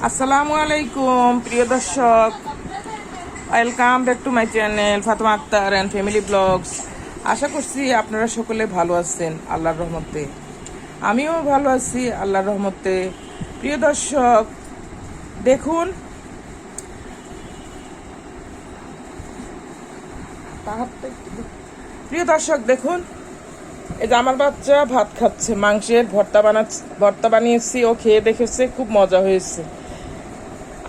আসসালামু আলাইকুম, প্রিয় দর্শক। Welcome back to my channel Fatema Akter and family vlogs আশা করছি আপনারা সকলে ভালো আছেন, আল্লাহর রহমতে। আমিও ভালো আছি, আল্লাহর রহমতে। প্রিয় দর্শক, দেখুন। প্রিয় দর্শক, দেখুন। এই যে আমার বাচ্চা ভাত খাচ্ছে, মাংসের ভর্তা বানাচ্ছে, ভর্তা বানিয়েছি, ও খেয়ে দেখেছে, খুব মজা হয়েছে।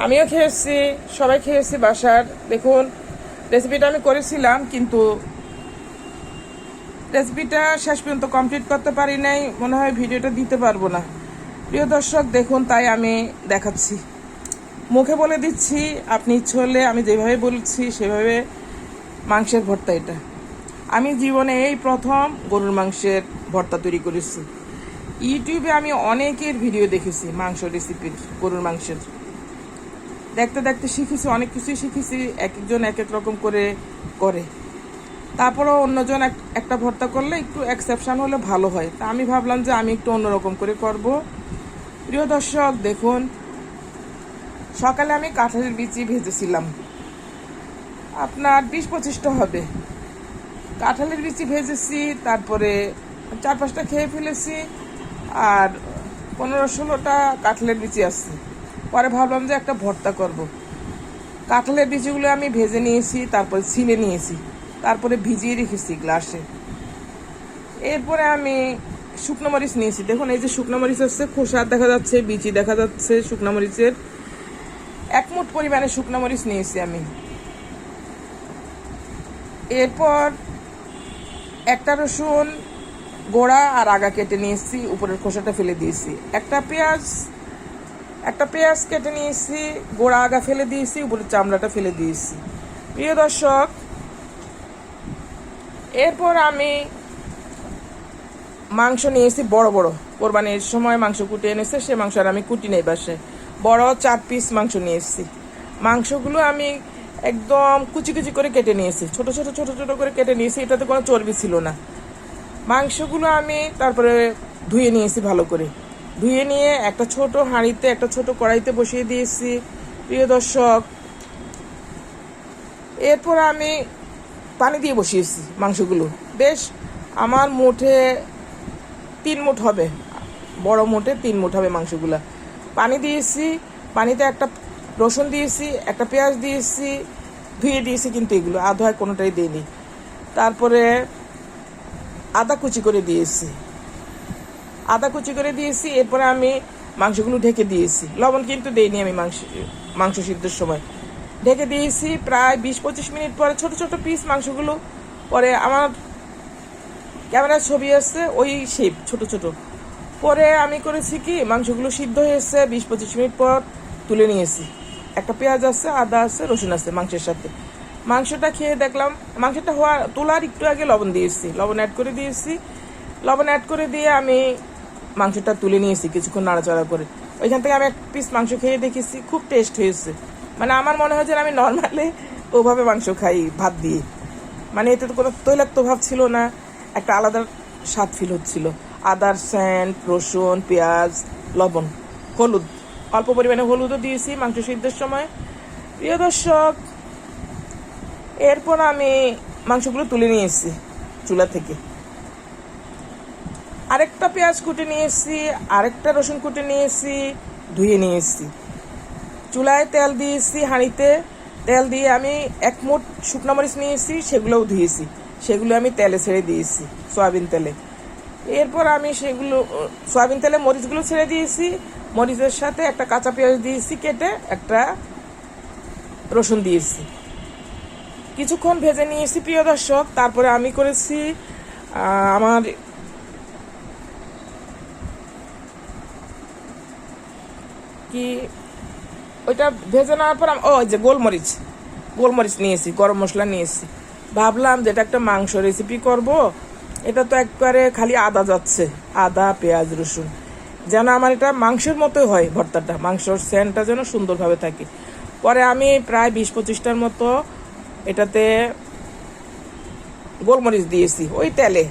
আমিও খেয়েছি, সবাই খেয়েছি বাসার। দেখুন রেসিপিটা আমি করেছিলাম, কিন্তু রেসিপিটা শেষ পর্যন্ত কমপ্লিট করতে পারি নাই, মনে হয় ভিডিওটা দিতে পারব না। প্রিয় দর্শক, দেখুন, তাই আমি দেখাচ্ছি। মুখে বলে দিচ্ছি, আপনি ইচ্ছে হলে, আমি যেভাবে বলছি, সেভাবে মাংসের ভর্তা এটা। আমি জীবনে এই প্রথম গরুর মাংসের ভর্তা তৈরি করেছি। ইউটিউবে আমি অনেকের ভিডিও দেখেছি মাংস রেসিপির গরুর মাংসের। দেখতে দেখতে শিখেছি, অনেক কিছুই শিখেছি এক একজন এক এক রকম করে করে। তারপরেও অন্যজন এক- একটা ভর্তা করলে একটু এক্সেপশন হলে ভালো হয়। তা আমি ভাবলাম যে আমি একটু অন্যরকম করে করব। প্রিয় দর্শক, দেখুন, সকালে আমি কাঁঠালের বিচি ভেজেছিলাম। আপনার বিশ পঁচিশটা হবে। কাঁঠালের বিচি ভেজেছি, তারপরে চার পাঁচটা খেয়ে ফেলেছি, আর পনেরো ষোলোটা কাঁঠালের বিচি আছে। পরে ভাবলাম যে একটা ভর্তা করব। কাঁঠালের বিচিগুলো আমি ভেজে নিয়েছি, তারপরে ছিলে নিয়েছি, তারপরে ভিজিয়ে রেখেছি গ্লাসে। এরপরে আমি শুকনো মরিচ নিয়েছি। দেখুন, এই যে শুকনো মরিচ হচ্ছে খোসা দেখা যাচ্ছে, বিচি দেখা যাচ্ছে শুকনো মরিচের। এক মুঠ পরিমাণে শুকনো মরিচ নিয়েছি আমি। এরপর একটা রসুন, গোড়া আর আগা কেটে নিয়েছি, উপরের খোসাটা ফেলে দিয়েছি। একটা পেঁয়াজ একটা পেঁয়াজ কেটে নিয়েছি, গোড়া আগা ফেলে দিয়েছি, উপরের চামড়াটা ফেলে দিয়েছি। প্রিয় দর্শক, এরপর আমি মাংস নিয়েছি বড় বড়। কোরবানির সময় মাংস কুটে এনেছে, সে মাংস আর আমি কুটি নেই বাসে। বড় চার পিস মাংস নিয়ে এসেছি মাংসগুলো আমি একদম কুচি কুচি করে কেটে নিয়েছি। ছোট ছোট ছোট ছোট করে কেটে নিয়েছি, এটাতে কোনো চর্বি ছিল না। মাংসগুলো আমি তারপরে ধুয়ে নিয়েছি ভালো করে। ধুয়ে নিয়ে একটা ছোট হাঁড়িতে, একটা ছোট কড়াইতে বসিয়ে দিয়েছি। প্রিয় দর্শক, এরপর আমি পানি দিয়ে বসিয়েছি মাংসগুলো। বেশ, আমার মুঠে তিন মুঠ হবে। বড় মুঠে তিন মুঠ হবে মাংসগুলো। পানি দিয়েছি, পানিতে একটা রসুন দিয়েছি, একটা পেঁয়াজ দিয়েছি, ধুয়ে দিয়েছি কিন্তু এগুলো। আধোয় কোনোটাই দিইনি। তারপরে আদা কুচি করে দিয়েছি। আদা কুচি করে দিয়েছি, এরপরে আমি মাংসগুলো ঢেকে দিয়েছি। লবণ কিন্তু দেইনি আমি মাংস মাংস সিদ্ধর সময়। ঢেকে দিয়েছি প্রায় বিশ পঁচিশ মিনিট পরে ছোট ছোট পিস মাংসগুলো। পরে আমার ক্যামেরার ছবি আসছে ওই শেপ ছোট ছোট। পরে আমি করেছি কি, মাংসগুলো সিদ্ধ হয়েছে, বিশ পঁচিশ মিনিট পর তুলে নিয়েছি। একটা পেঁয়াজ আছে, আদা আছে, রসুন আছে মাংসের সাথে। মাংসটা খেয়ে দেখলাম, মাংসটা হওয়া তোলার একটু আগে লবণ দিয়েছি। লবণ অ্যাড করে দিয়েছি। লবণ অ্যাড করে দিয়ে আমি মাংসটা তুলে নিয়েছি কিছুক্ষণ নাড়াচাড়া করে। ওইখান থেকে আমি এক পিস মাংস খেয়ে দেখেছি, খুব টেস্ট হয়েছে। মানে আমার মনে হয় যে আমি নর্মালি ওভাবে মাংস খাই ভাত দিয়ে। মানে এতে তো কোনো তৈলাক্ত ভাব ছিল না, একটা আলাদা স্বাদ ফিল হচ্ছিল। আদার স্যান্ড রসুন, পেঁয়াজ, লবণ, হলুদ। অল্প পরিমাণে হলুদও দিয়েছি মাংস সিদ্ধের সময়। প্রিয় দর্শক, এরপর আমি মাংসগুলো তুলে নিয়ে এসেছি চুলা থেকে। আরেকটা পেঁয়াজ কুটে নিয়ে এসেছি, আরেকটা রসুন কুটে নিয়ে এসেছি, ধুয়ে নিয়ে এসেছি। চুলায় তেল দিয়েছি হাঁড়িতে। তেল দিয়ে আমি এক মুঠ শুকনো মরিচ নিয়েছি সেগুলোও ধুয়েছি সেগুলো আমি তেলে ছেড়ে দিয়েছি সয়াবিন তেলে। এরপর আমি সেগুলো, সয়াবিন তেলে মরিচগুলো ছেড়ে দিয়েছি মরিচের সাথে একটা কাঁচা পেঁয়াজ দিয়েছি কেটে একটা রসুন দিয়েছি কিছুক্ষণ ভেজে নিয়েছি প্রিয় দর্শক। তারপরে আমি করেছি আমার কি, ওইটা ভেজে নেওয়ার পর ও যে গোলমরিচ। গোলমরিচ নিয়েছি গরম মশলা নিয়েছি ভাবলাম যে এটা একটা মাংস রেসিপি করব। এটা তো একবারে খালি আদা যাচ্ছে, আদা, পেঁয়াজ, রসুন। যেন আমার এটা মাংসের মতোই হয় ভর্তাটা, মাংসর সেন্টটা যেন সুন্দরভাবে থাকে। পরে আমি প্রায় বিশ পঁচিশটার মতো এটাতে গোলমরিচ দিয়েছি, ওই তেলে।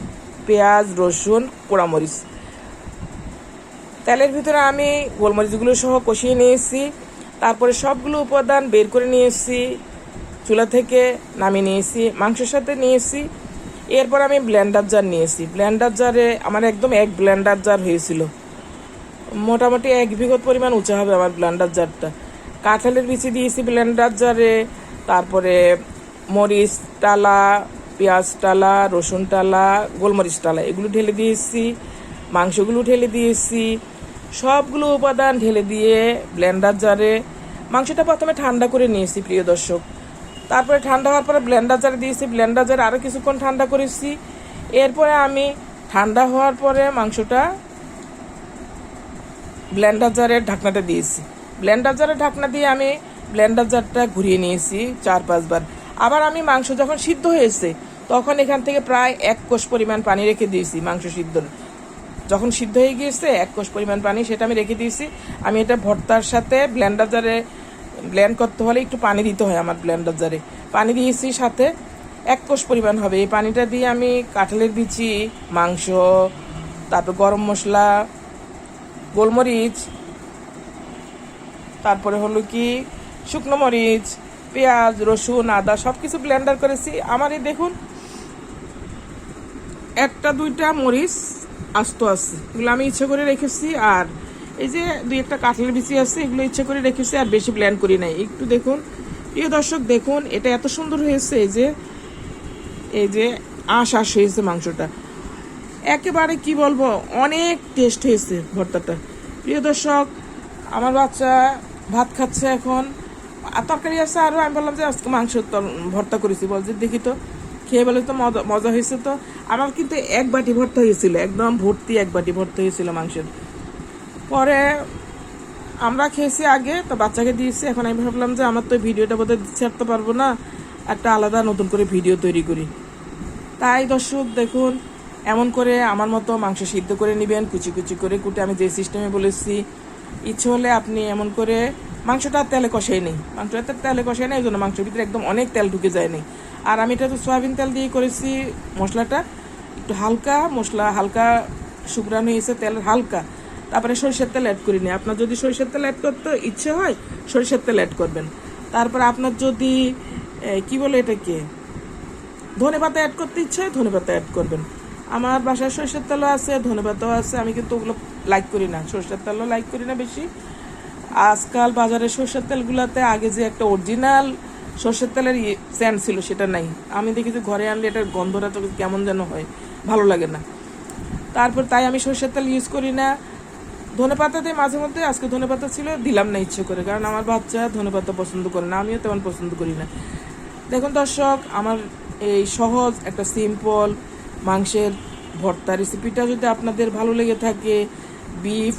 পেঁয়াজ, রসুন পোড়ামরিচ তেলের ভিতরে আমি গোলমরিচগুলো সহ কষিয়ে নিয়েছি। তারপরে সবগুলো উপাদান বের করে নিয়েছি, চুলা থেকে নামিয়ে নিয়েছি, মাংসের সাথে নিয়েছি। এরপর আমি ব্লেন্ডার জার নিয়েছি। ব্লেন্ডার জারে আমার একদম এক ব্লেন্ডার জার হয়েছিল। মোটামুটি এক বিঘত পরিমাণ উঁচা হবে আমার ব্লেন্ডার জারটা। কাঁঠালের বিচি দিয়েছি ব্লেন্ডার জারে, তারপরে মরিচ টালা, পেঁয়াজ টালা, রসুন টালা, গোলমরিচ টালা, এগুলো ঢেলে দিয়েছি, মাংসগুলো ঢেলে দিয়েছি। সবগুলো উপাদান ঢেলে দিয়ে ব্লেন্ডার জারে মাংসটা প্রথমে ঠান্ডা করে নিয়েছি, প্রিয় দর্শক। তারপরে ঠান্ডা হওয়ার পরে ব্লেন্ডার জারে দিয়েছি, ব্লেন্ডার জারে আরও কিছুক্ষণ ঠান্ডা করেছি। এরপরে আমি ঠান্ডা হওয়ার পরে মাংসটা ব্লেন্ডার জারের ঢাকনাটা দিয়েছি। ব্লেন্ডার জারের ঢাকনা দিয়ে আমি ব্লেন্ডার জারটা ঘুরিয়ে নিয়েছি চার, পাঁচবার। আবার আমি মাংস যখন সিদ্ধ হয়েছে, তখন এখান থেকে প্রায় এক কোষ পরিমাণ পানি রেখে দিয়েছি মাংস সিদ্ধ যখন সিদ্ধ হয়ে গিয়েছে, এক কোষ পরিমাণ পানি সেটা আমি রেখে দিয়েছি। আমি এটা ভর্তার সাথে ব্লেন্ডার জারে ব্লেন্ড করতে হলে একটু পানি দিতে হয় আমার ব্লেন্ডার জারে পানি দিয়েছি সাথে এক কোষ পরিমাণ হবে। এই পানিটা দিয়ে আমি কাঁঠালের বিচি, মাংস, তারপর গরম মশলা, গোলমরিচ, তারপরে হলো কি, শুকনো মরিচ, পেঁয়াজ, রসুন, আদা সব কিছু ব্লেন্ডার করেছি। আমার এই দেখুন, একটা দুইটা মরিচ আস্ত আছে। এগুলো আমি ইচ্ছে করে রেখেছি, আর এই যে দুই একটা কাঁঠালের বিচি আছে, এগুলো ইচ্ছে করে রেখেছি, আর বেশি প্ল্যান করি নাই। একটু দেখুন, প্রিয় দর্শক, দেখুন, এটা এত সুন্দর হয়েছে, এই যে এই যে আশ আশ হয়েছে মাংসটা। একেবারে কি বলব, অনেক টেস্ট হয়েছে ভর্তাটা। প্রিয় দর্শক, আমার বাচ্চা ভাত খাচ্ছে এখন, আর তরকারি আছে আরও আমি বললাম যে আজকে মাংস ভর্তা করেছি, বল যে দেখি তো। খেয়ে বলে তো মজা মজা হয়েছে তো। আমার কিন্তু এক বাটি ভর্তা হয়েছিল, একদম ভর্তি এক বাটি ভর্তা হয়েছিল মাংসের। পরে আমরা খেয়েছি আগে, তো বাচ্চাকে দিয়েছি, এখন আমি ভাবলাম যে আমার তো ভিডিওটা বোধহয় ছাড়তে পারব না, একটা আলাদা নতুন করে ভিডিও তৈরি করি। তাই দর্শক, দেখুন, এমন করে আমার মতো মাংস সিদ্ধ করে নেবেন, কুচি কুচি করে কুটে আমি যে সিস্টেমে বলেছি, ইচ্ছে হলে আপনি এমন করে মাংসটা তেলে কষাই নেই। মাংসটা তেলে কষাই নেই এই জন্য মাংসের ভিতরে একদম অনেক তেল ঢুকে যায়নি আর আমি এটা তো সয়াবিন তেল দিয়ে করেছি মশলাটা। একটু হালকা মশলা, হালকা শুকরানো হয়েছে, তেল হালকা। তারপরে সরিষার তেল অ্যাড করিনি। আপনার যদি সরিষার তেল অ্যাড করতে ইচ্ছে হয়, সরিষার তেল অ্যাড করবেন। তারপর আপনার যদি কি বলে এটাকে? ধনে পাতা অ্যাড করতে ইচ্ছে হয়, ধনে পাতা অ্যাড করবেন। আমার বাসায় সরষের তেলও আছে, ধনে পাতাও আছে, আমি কিন্তু ওগুলো লাইক করি না। সরষের তেলও লাইক করি না বেশি। আজকাল বাজারে সরষের তেলগুলোতে আগে যে একটা অরিজিনাল সরষের তেলের স্যান্ড ছিল, সেটা নাই। আমি দেখি যে ঘরে আনলে এটার গন্ধটা তো কেমন যেন হয়, ভালো লাগে না। তারপর তাই আমি সরষের তেল ইউজ করি না। ধনে পাতাতে মাঝে মধ্যে, আজকে ধনে পাতা ছিল, দিলাম না ইচ্ছে করে, কারণ আমার বাচ্চা ধনে পাতা পছন্দ করে না, আমিও তেমন পছন্দ করি না। দেখুন দর্শক, আমার এই সহজ একটা সিম্পল মাংসের ভর্তা রেসিপিটা যদি আপনাদের ভালো লেগে থাকে বিফ